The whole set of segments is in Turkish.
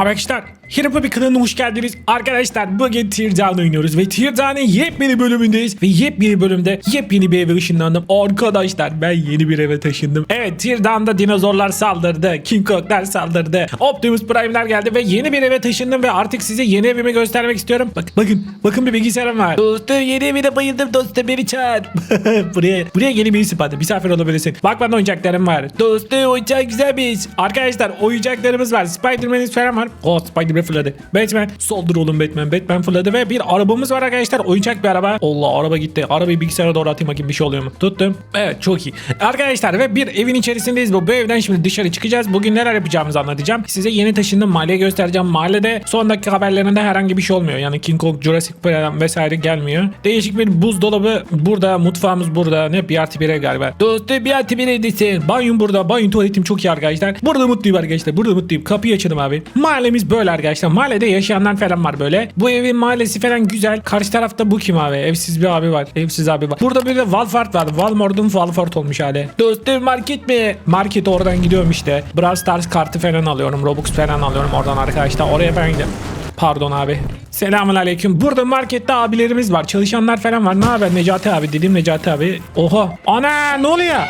Arkadaşlar Hero bir kanalına hoş geldiniz. Arkadaşlar bugün Teardown oynuyoruz ve Teardown'ın yepyeni bölümündeyiz. Ve yepyeni bölümde yepyeni bir eve ışınlandım. Arkadaşlar ben yeni bir eve taşındım. Evet Teardown'da dinozorlar saldırdı. King Kong'lar saldırdı. Optimus Prime'ler geldi ve yeni bir eve taşındım ve artık size yeni evimi göstermek istiyorum. Bak, bakın bakın bir bilgisayarım var. Dostum yeni evine bayıldım dostum beni çağır. buraya buraya yeni birisi hadi misafir olabilirsin. Bak bana oyuncaklarım var. Dostum oyuncak güzelmiş. Arkadaşlar oyuncaklarımız var. Spider-Man'imiz falan var. Oh Spider-Man fırladı. Batman soldur oğlum Batman. Batman fırladı ve bir arabamız var arkadaşlar. Oyuncak bir araba. Allah araba gitti. Arabayı bilgisayara doğru atayım bakayım bir şey oluyor mu? Tuttum. Evet çok iyi. Arkadaşlar ve bir evin içerisindeyiz. Bu, bu evden şimdi dışarı çıkacağız. Bugün neler yapacağımızı anlatacağım. Size yeni taşındım mahalle göstereceğim. Mahallede son dakika haberlerinde herhangi bir şey olmuyor. Yani King Kong, Jurassic Park vesaire gelmiyor. Değişik bir buzdolabı burada. Mutfağımız burada. Ne bir artı bir ev galiba. Dostum bir artı bir evdesin. Banyom burada. Banyo tuvaletim çok iyi arkadaşlar. Burada mutluyum arkadaşlar. Burada mutluyum. Kapıyı açalım abi. Mahallemiz böyle arkadaşlar. Mahallede yaşayanlar falan var böyle. Bu evin mahallesi falan güzel. Karşı tarafta bu kim abi? Evsiz bir abi var. Evsiz abi var. Burada bir de Walmart var. Walmart'ın Walmart olmuş hali. Dostum market mi? Market oradan gidiyorum işte. Brawl Stars kartı falan alıyorum. Robux falan alıyorum oradan arkadaşlar. Oraya ben gidiyorum. Pardon abi. Selamun aleyküm. Burada markette abilerimiz var. Çalışanlar falan var. Ne haber Necati abi? Dedim Necati abi. Oha. Ana ne oluyor?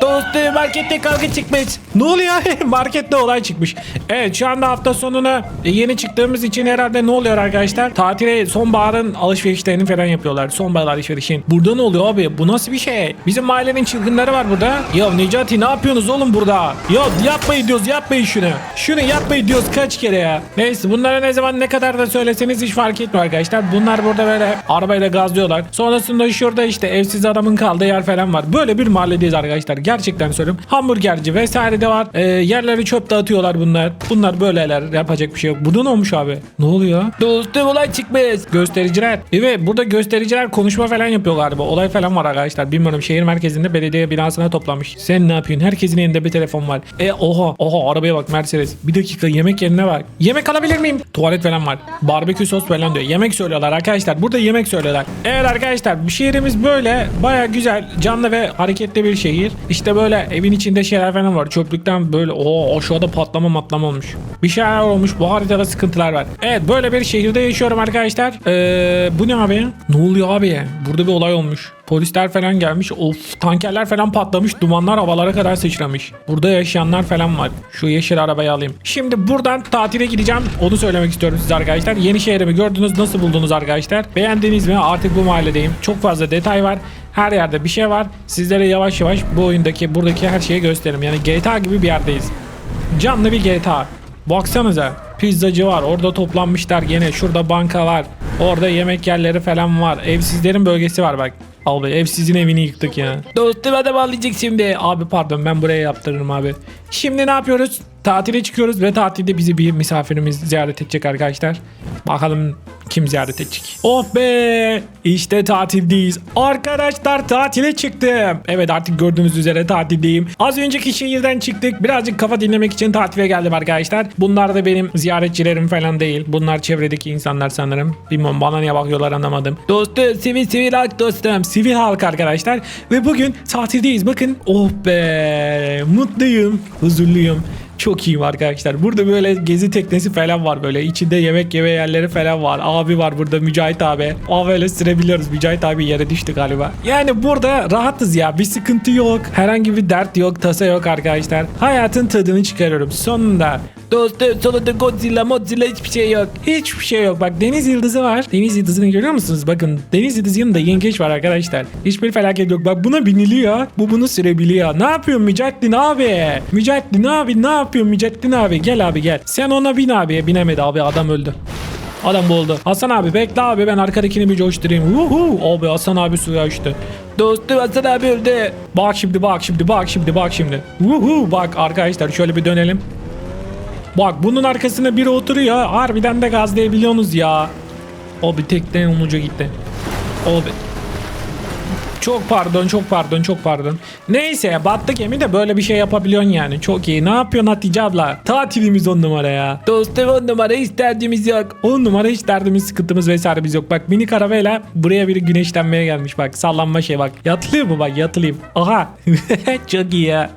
Dostum markette kavga çıkmış. Ne oluyor? markette olay çıkmış. Evet şu anda hafta sonuna yeni çıktığımız için herhalde ne oluyor arkadaşlar? Tatile sonbaharın alışverişlerini falan yapıyorlar. Sonbahar alışverişin. Burada ne oluyor abi? Bu nasıl bir şey? Bizim mahallenin çılgınları var burada. Ya Necati ne yapıyorsunuz oğlum burada? Ya yapmayın diyoruz yapmayın şunu. Şunu yapmayın diyoruz kaç kere ya. Neyse bunlara ne zaman ne kadar da söyleseniz hiç fark etmiyor arkadaşlar. Bunlar burada böyle arabayla gazlıyorlar. Sonrasında şurada işte evsiz adamın kaldığı yer falan var. Böyle bir mahalledeyiz arkadaşlar. Gerçekten söylüyorum. Hamburgerci vesaire de var. Ee, yerleri çöp dağıtıyorlar bunlar. Bunlar böyleler. Yapacak bir şey yok. Burada ne olmuş abi? Ne oluyor? Dostum olay çıkmış. Göstericiler. Evet burada göstericiler konuşma falan yapıyor galiba. Olay falan var arkadaşlar. Bilmiyorum şehir merkezinde belediye binasına toplamış. Sen ne yapıyorsun? Herkesin elinde bir telefon var. E oha oha arabaya bak Mercedes. Bir dakika yemek yerine bak. Yemek alabilir miyim? Tuvalet falan var. Barbekü sos falan diyor. Yemek söylüyorlar arkadaşlar. Burada yemek söylüyorlar. Evet arkadaşlar bir şehrimiz böyle baya güzel canlı ve hareketli bir şehir. İşte böyle evin içinde şeyler falan var. Çöplükten böyle o aşağıda patlama matlama olmuş. Bir şeyler olmuş. Bu haritada sıkıntılar var. Evet böyle bir şehirde yaşıyorum arkadaşlar. Ee, bu ne abi? Ne oluyor abi? Burada bir olay olmuş. Polisler falan gelmiş. Of tankerler falan patlamış. Dumanlar havalara kadar sıçramış. Burada yaşayanlar falan var. Şu yeşil arabayı alayım. Şimdi buradan tatile gideceğim. Onu söylemek istiyorum size arkadaşlar. Yeni şehrimi gördünüz. Nasıl buldunuz arkadaşlar? Beğendiniz mi? Artık bu mahalledeyim. Çok fazla detay var. Her yerde bir şey var. Sizlere yavaş yavaş bu oyundaki buradaki her şeyi gösteririm. Yani GTA gibi bir yerdeyiz. Canlı bir GTA. Baksanıza. Pizzacı var. Orada toplanmışlar gene. Şurada banka var. Orada yemek yerleri falan var. Evsizlerin bölgesi var bak. Abi evsizin evini yıktık ya. Dostum adam ağlayacak şimdi. Abi pardon ben buraya yaptırırım abi. Şimdi ne yapıyoruz? Tatile çıkıyoruz ve tatilde bizi bir misafirimiz ziyaret edecek arkadaşlar. Bakalım kim ziyaret edecek? Oh be! İşte tatildeyiz. Arkadaşlar tatile çıktım. Evet artık gördüğünüz üzere tatildeyim. Az önceki şehirden çıktık. Birazcık kafa dinlemek için tatile geldim arkadaşlar. Bunlar da benim ziyaretçilerim falan değil. Bunlar çevredeki insanlar sanırım. Bilmem bana niye bakıyorlar anlamadım. Dostum sivil sivil halk dostum. Sivil halk arkadaşlar. Ve bugün tatildeyiz. Bakın. Oh be! Mutluyum. Huzurluyum. Çok iyiyim arkadaşlar. Burada böyle gezi teknesi falan var böyle. İçinde yemek yeme yerleri falan var. Abi var burada Mücahit abi. Aa böyle sürebiliyoruz. Mücahit abi yere düştü galiba. Yani burada rahatız ya. Bir sıkıntı yok. Herhangi bir dert yok. Tasa yok arkadaşlar. Hayatın tadını çıkarıyorum. Sonunda. Dostum sonunda Godzilla Modzilla hiçbir şey yok. Hiçbir şey yok. Bak deniz yıldızı var. Deniz yıldızını görüyor musunuz? Bakın deniz yıldızı yanında yengeç var arkadaşlar. Hiçbir felaket yok. Bak buna biniliyor. Bu bunu sürebiliyor. Ne yapıyorsun Mücahittin abi? Mücahittin abi ne yapıyorsun Mücahittin abi? Gel abi gel. Sen ona bin abi. Binemedi abi adam öldü. Adam boğuldu. Hasan abi bekle abi ben arkadakini bir coşturayım. Uhu. Abi Hasan abi suya açtı. Dostum Hasan abi öldü. Bak şimdi bak şimdi bak şimdi bak şimdi. Uhu. Bak arkadaşlar şöyle bir dönelim. Bak bunun arkasına biri oturuyor. Harbiden de gazlayabiliyorsunuz ya. O bir tekten unuca gitti. O bir. Çok pardon çok pardon çok pardon. Neyse battı gemi de böyle bir şey yapabiliyorsun yani. Çok iyi. Ne yapıyorsun Hatice abla? Tatilimiz on numara ya. Dostum on numara hiç derdimiz yok. On numara hiç derdimiz sıkıntımız vesairemiz yok. Bak mini karavela buraya biri güneşlenmeye gelmiş bak. Sallanma şey bak. Yatılıyor mu bak yatılayım. Aha. çok iyi ya.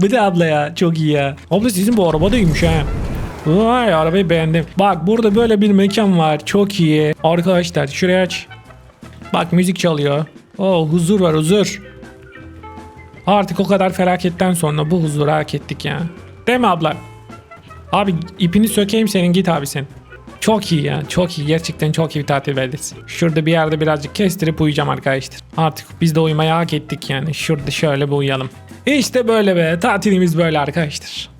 Bu da abla ya çok iyi ya. Abla sizin bu araba da ha. Vay arabayı beğendim. Bak burada böyle bir mekan var. Çok iyi. Arkadaşlar şuraya aç. Bak müzik çalıyor. Oo huzur var huzur. Artık o kadar felaketten sonra bu huzuru hak ettik ya. Değil mi abla? Abi ipini sökeyim senin git abi sen. Çok iyi ya çok iyi gerçekten çok iyi bir tatil beldesi. Şurada bir yerde birazcık kestirip uyuyacağım arkadaşlar. Artık biz de uyumayı hak ettik yani. Şurada şöyle bir uyuyalım. İşte böyle be tatilimiz böyle arkadaşlar.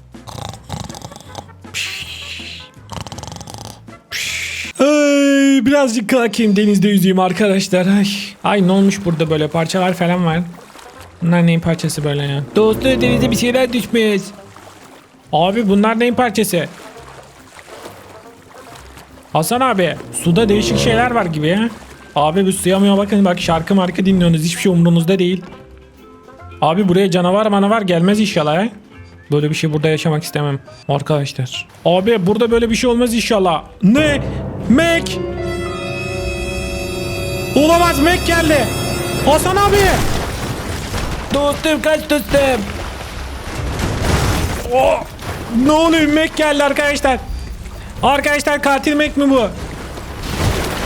Birazcık kalkayım denizde yüzeyim arkadaşlar. Ay. Ay ne olmuş burada böyle parçalar falan var. Bunlar neyin parçası böyle ya? Dostu denize bir şeyler düşmüş. Abi bunlar neyin parçası? Hasan abi suda değişik şeyler var gibi ya. Abi bu suyamıyor bakın bak şarkı markı dinliyorsunuz hiçbir şey umurunuzda değil. Abi buraya canavar manavar gelmez inşallah ya. Böyle bir şey burada yaşamak istemem arkadaşlar. Abi burada böyle bir şey olmaz inşallah. Ne? Mac! Olamaz Mac geldi. Hasan abi! Dostum kaç dostum. Oh! Ne oluyor Mac geldi arkadaşlar. Arkadaşlar katil Mac mi bu?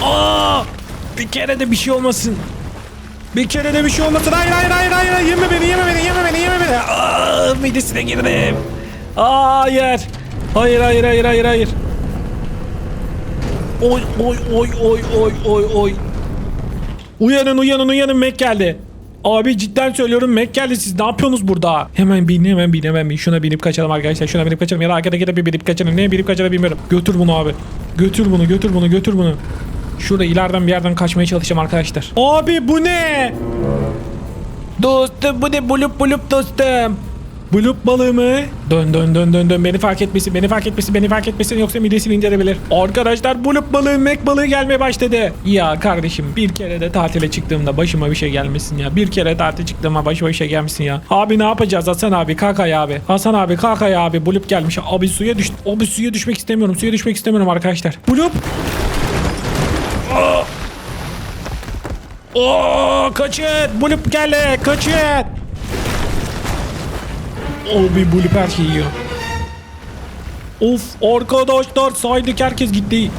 Aa! Bir kere de bir şey olmasın. Bir kere de bir şey olmasın. Hayır hayır hayır hayır. Yeme beni yeme beni yeme beni yeme beni. Aa, midesine girdim. Hayır. Hayır hayır hayır hayır hayır. Oy oy oy oy oy oy oy. Uyanın uyanın uyanın Mac geldi. Abi cidden söylüyorum Mac geldi siz ne yapıyorsunuz burada? Hemen bin hemen bin hemen bin. Şuna binip kaçalım arkadaşlar. Şuna binip kaçalım ya da arkadaki bir binip kaçalım. Neye binip kaçalım bilmiyorum. Götür bunu abi. Götür bunu götür bunu götür bunu. Şurada ileriden bir yerden kaçmaya çalışacağım arkadaşlar. Abi bu ne? Dostum bu ne bulup bulup dostum. Bulup balığı mı? Dön dön dön dön dön beni fark etmesin beni fark etmesin beni fark etmesin yoksa midesini incelebilir. Arkadaşlar bulup balığı mek balığı gelmeye başladı. Ya kardeşim bir kere de tatile çıktığımda başıma bir şey gelmesin ya. Bir kere tatil çıktığıma başıma bir şey gelmesin ya. Abi ne yapacağız Hasan abi kalk ayağa abi. Hasan abi kalk ayağa abi bulup gelmiş. Abi suya düş. Abi suya düşmek istemiyorum suya düşmek istemiyorum arkadaşlar. Bulup. Oo kaçın bulup geldi kaçın. Abi bulup her şeyi. Of arkadaşlar saydık herkes gitti.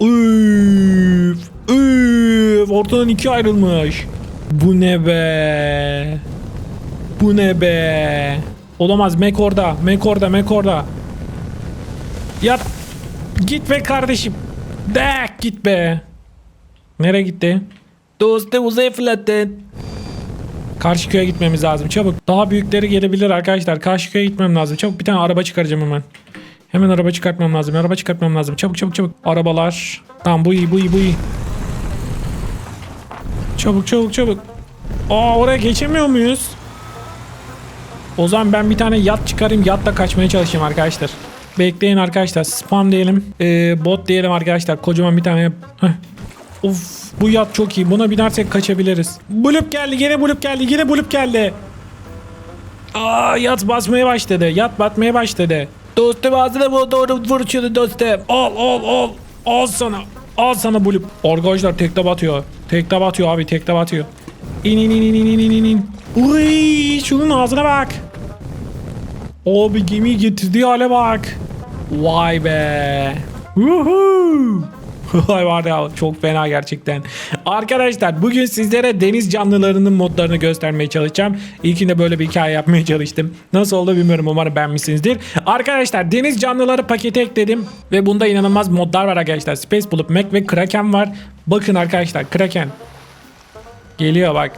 Üf, üf, ortadan ikiye ayrılmış. Bu ne be? Bu ne be? Olamaz Mek orada, Mek orada, Mek orada. Yat. Git be kardeşim. Dek git be. Nereye gitti? Dostum uzaya fırlattın. Karşı köye gitmemiz lazım çabuk. Daha büyükleri gelebilir arkadaşlar. Karşı köye gitmem lazım. Çabuk bir tane araba çıkaracağım hemen. Hemen araba çıkartmam lazım. Araba çıkartmam lazım. Çabuk çabuk çabuk. Arabalar. Tamam bu iyi bu iyi bu iyi. Çabuk çabuk çabuk. Aa oraya geçemiyor muyuz? O zaman ben bir tane yat çıkarayım. Yatla kaçmaya çalışayım arkadaşlar. Bekleyin arkadaşlar. Spam diyelim. Ee, bot diyelim arkadaşlar. Kocaman bir tane. Heh. Of bu yat çok iyi. Buna binersek kaçabiliriz. Bulup geldi. Yine bulup geldi. Yine bulup geldi. Aa yat basmaya başladı. Yat batmaya başladı. Dostum ağzına bu doğru vuruşuyordu dostum. Al al al. Al sana. Al sana bulup. Arkadaşlar tekte batıyor. Tekte batıyor abi tekte batıyor. İn in in in in in in in. Uy, şunun ağzına bak. Abi gemi getirdiği hale bak. Vay be. Woohoo. Vay var ya çok fena gerçekten. Arkadaşlar bugün sizlere deniz canlılarının modlarını göstermeye çalışacağım. İlkinde böyle bir hikaye yapmaya çalıştım. Nasıl oldu bilmiyorum umarım beğenmişsinizdir. Arkadaşlar deniz canlıları paketi ekledim. Ve bunda inanılmaz modlar var arkadaşlar. Space Bulup, Mac ve Kraken var. Bakın arkadaşlar Kraken. Geliyor bak.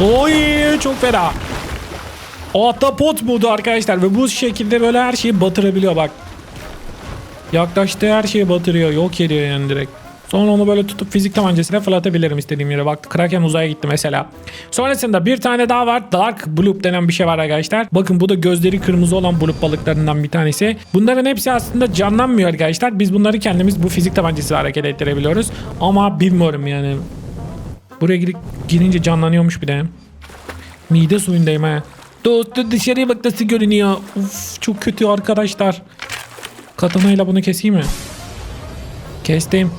Oy çok fena. Ahtapot modu arkadaşlar ve bu şekilde böyle her şeyi batırabiliyor bak. Yaklaştığı her şeyi batırıyor, yok ediyor yani direkt. Sonra onu böyle tutup fizik tabancasıyla fırlatabilirim istediğim yere. Bak Kraken uzaya gitti mesela. Sonrasında bir tane daha var. Dark Bloop denen bir şey var arkadaşlar. Bakın bu da gözleri kırmızı olan bloop balıklarından bir tanesi. Bunların hepsi aslında canlanmıyor arkadaşlar. Biz bunları kendimiz bu fizik tabancasıyla hareket ettirebiliyoruz. Ama bilmiyorum yani. Buraya girip girince canlanıyormuş bir de. Mide suyundayım ha. Dostum dışarıya bak nasıl görünüyor. Uf, çok kötü arkadaşlar. Katanayla bunu keseyim mi? Kestim.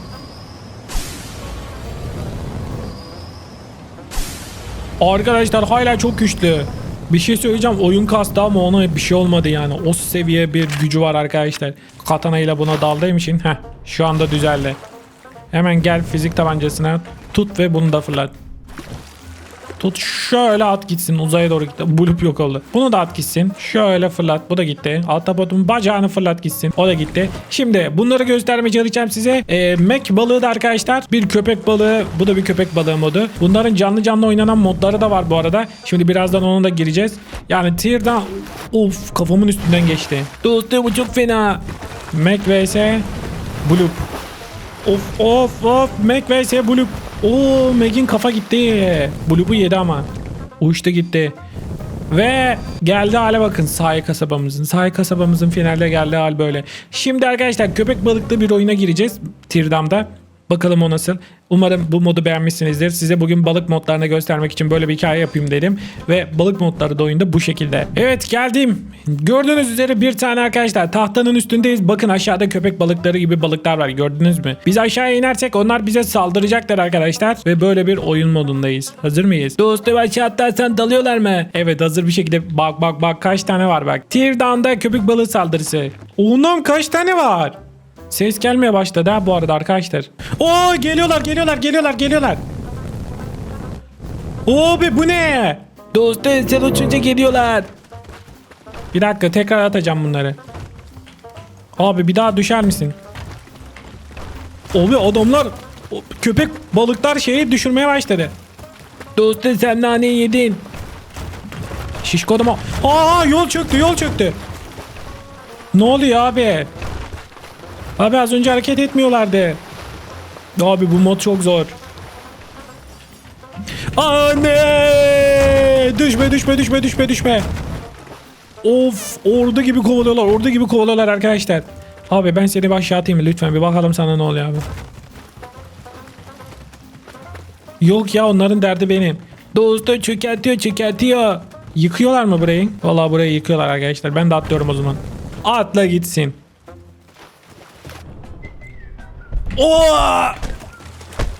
Arkadaşlar hala çok güçlü. Bir şey söyleyeceğim oyun kastı ama ona bir şey olmadı yani. O seviye bir gücü var arkadaşlar. Katana ile buna daldığım için heh, şu anda düzeldi. Hemen gel fizik tabancasına tut ve bunu da fırlat. Tut şöyle at gitsin uzaya doğru gitti. Bulup yok oldu. Bunu da at gitsin. Şöyle fırlat. Bu da gitti. Ahtapotun bacağını fırlat gitsin. O da gitti. Şimdi bunları göstermeye çalışacağım size. Ee, Mac balığı da arkadaşlar bir köpek balığı. Bu da bir köpek balığı modu. Bunların canlı canlı oynanan modları da var bu arada. Şimdi birazdan ona da gireceğiz. Yani tier'dan of kafamın üstünden geçti. Dostum bu çok fena. Mac vs Bloop. Of of of Mac vs Bloop. Oo Mac'in kafa gitti. Bloop'u yedi ama. Uçtu gitti. Ve geldi hale bakın sahil kasabamızın. Sahil kasabamızın finalde geldiği hal böyle. Şimdi arkadaşlar köpek balıklı bir oyuna gireceğiz. Tirdam'da. Bakalım o nasıl. Umarım bu modu beğenmişsinizdir. Size bugün balık modlarını göstermek için böyle bir hikaye yapayım dedim. Ve balık modları da oyunda bu şekilde. Evet geldim. Gördüğünüz üzere bir tane arkadaşlar tahtanın üstündeyiz. Bakın aşağıda köpek balıkları gibi balıklar var gördünüz mü? Biz aşağıya inersek onlar bize saldıracaklar arkadaşlar. Ve böyle bir oyun modundayız. Hazır mıyız? Dostum aşağı atlarsan dalıyorlar mı? Evet hazır bir şekilde bak bak bak kaç tane var bak. Teardown'da köpek balığı saldırısı. Ondan kaç tane var? Ses gelmeye başladı ha bu arada arkadaşlar. Oo geliyorlar geliyorlar geliyorlar geliyorlar. Oo be bu ne? Dostum sen uçunca geliyorlar. Bir dakika tekrar atacağım bunları. Abi bir daha düşer misin? Abi adamlar köpek balıklar şeyi düşürmeye başladı. Dostum sen naneyi yedin. Şişko adama. Aa yol çöktü yol çöktü. Ne oluyor abi? Abi az önce hareket etmiyorlardı. Abi bu mod çok zor. Anne! Düşme düşme düşme düşme düşme. Of ordu gibi kovalıyorlar ordu gibi kovalıyorlar arkadaşlar. Abi ben seni bir aşağı atayım lütfen bir bakalım sana ne oluyor abi. Yok ya onların derdi benim. Dostu çökertiyor çökertiyor. Yıkıyorlar mı burayı? Vallahi burayı yıkıyorlar arkadaşlar. Ben de atlıyorum o zaman. Atla gitsin. Oo!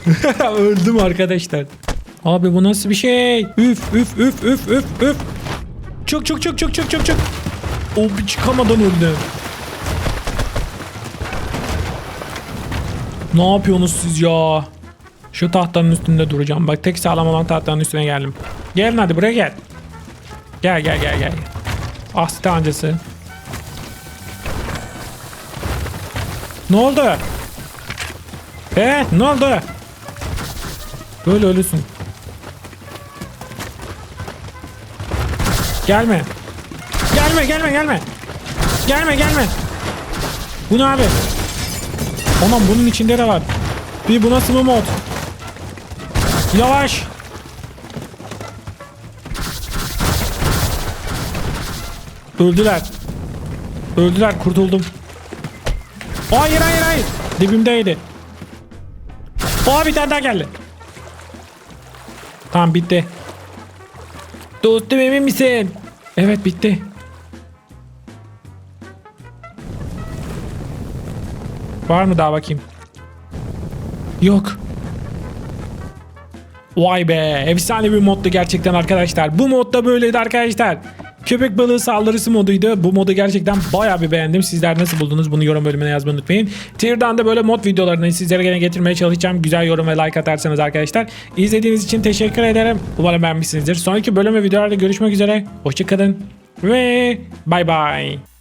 Öldüm arkadaşlar. Abi bu nasıl bir şey? Üf üf üf üf üf üf. Çık çık çık çık çık çık çık. O çıkamadan öldü. Ne yapıyorsunuz siz ya? Şu tahtanın üstünde duracağım. Bak tek sağlam olan tahtanın üstüne geldim. Gelin hadi buraya gel. Gel gel gel gel. Aslı ancası. Ne oldu? Ee, ne oldu? Böyle ölüsün. Gelme. Gelme gelme gelme. Gelme gelme. Bu ne abi? Aman bunun içinde de var. Bir bu nasıl bir mod? Yavaş. Öldüler. Öldüler kurtuldum. Hayır hayır hayır. Dibimdeydi. Oha bir tane daha geldi. Tamam bitti. Dostum emin misin? Evet bitti. Var mı daha bakayım? Yok. Vay be efsane bir moddu gerçekten arkadaşlar. Bu modda böyleydi arkadaşlar. Köpek balığı saldırısı moduydu. Bu modu gerçekten bayağı bir beğendim. Sizler nasıl buldunuz? Bunu yorum bölümüne yazmayı unutmayın. Tier'dan da böyle mod videolarını sizlere gene getirmeye çalışacağım. Güzel yorum ve like atarsanız arkadaşlar. İzlediğiniz için teşekkür ederim. Umarım beğenmişsinizdir. Sonraki bölüm ve videolarda görüşmek üzere. Hoşçakalın ve bay bay.